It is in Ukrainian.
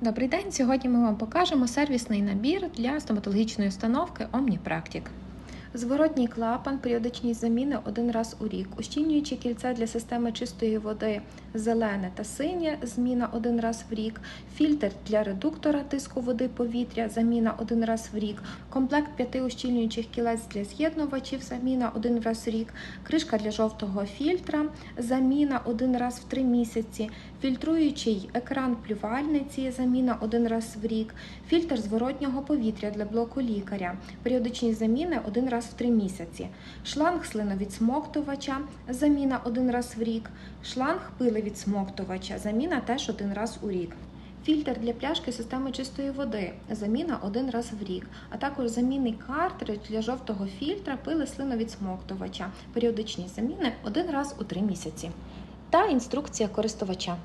Добрий день! Сьогодні ми вам покажемо сервісний набір для стоматологічної установки OmniPractic. Зворотній клапан, періодичність заміни один раз у рік, ущільнюючі кільця для системи чистої води зелене та синє, зміна один раз в рік, фільтр для редуктора тиску води повітря, заміна один раз в рік, комплект п'яти ущільнюючих кілець для з'єднувачів, заміна один раз в рік, кришка для жовтого фільтра, заміна один раз в три місяці, фільтруючий екран плювальниці, заміна один раз в рік, фільтр зворотнього повітря для блоку лікаря, періодичність заміни один раз в три місяці, шланг слиновідсмоктувача, заміна один раз в рік, шланг пилевідсмоктувача, заміна теж один раз у рік. Фільтр для пляшки системи чистої води, заміна один раз в рік, а також замінний картридж для жовтого фільтра пили слиновідсмоктувача, періодичні заміни один раз у три місяці. Та інструкція користувача.